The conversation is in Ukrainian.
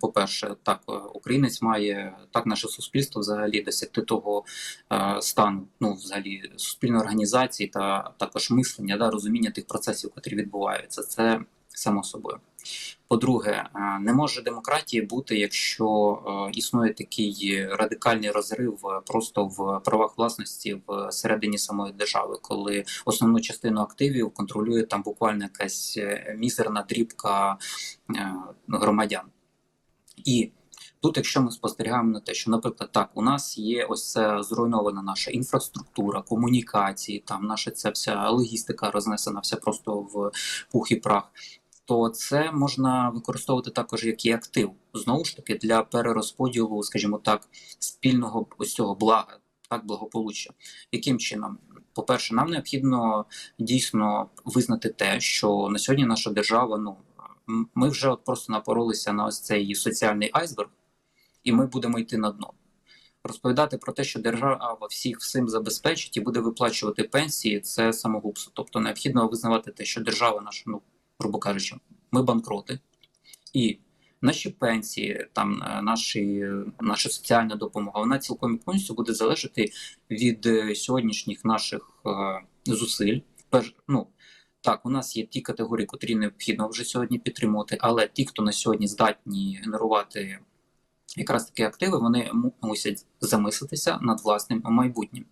по-перше, так е, українець має так наше суспільство взагалі досягти того е, стану, ну взагалі суспільної організації та також мислення, да, розуміння тих процесів, які відбуваються. Це само собою. По-друге, е, не може демократії бути, якщо існує такий радикальний розрив просто в правах власності в середині самої держави, коли основну частину активів контролює там буквально якась мізерна дрібка громадян. І тут, якщо ми спостерігаємо на те, що, наприклад, так, у нас є ось це зруйнована наша інфраструктура, комунікації, там наша ця вся логістика рознесена, вся просто в пух і прах. То це можна використовувати також як і актив знову ж таки для перерозподілу, скажімо так, спільного ось цього блага, так благополуччя. Яким чином? По-перше, нам необхідно дійсно визнати те, що на сьогодні наша держава, ну ми вже от просто напоролися на ось цей соціальний айсберг, і ми будемо йти на дно. Розповідати про те, що держава всіх всім забезпечить і буде виплачувати пенсії, це самогубство. Тобто необхідно визнавати те, що держава наша, ну грубо кажучи, ми банкроти, і наші пенсії, там е, наші, наша соціальна допомога, вона цілком і повністю буде залежати від е, сьогоднішніх наших е, зусиль. Перш, ну, так, у нас є ті категорії, котрі необхідно вже сьогодні підтримувати, але ті, хто на сьогодні здатні генерувати якраз такі активи, вони мусять замислитися над власним майбутнім.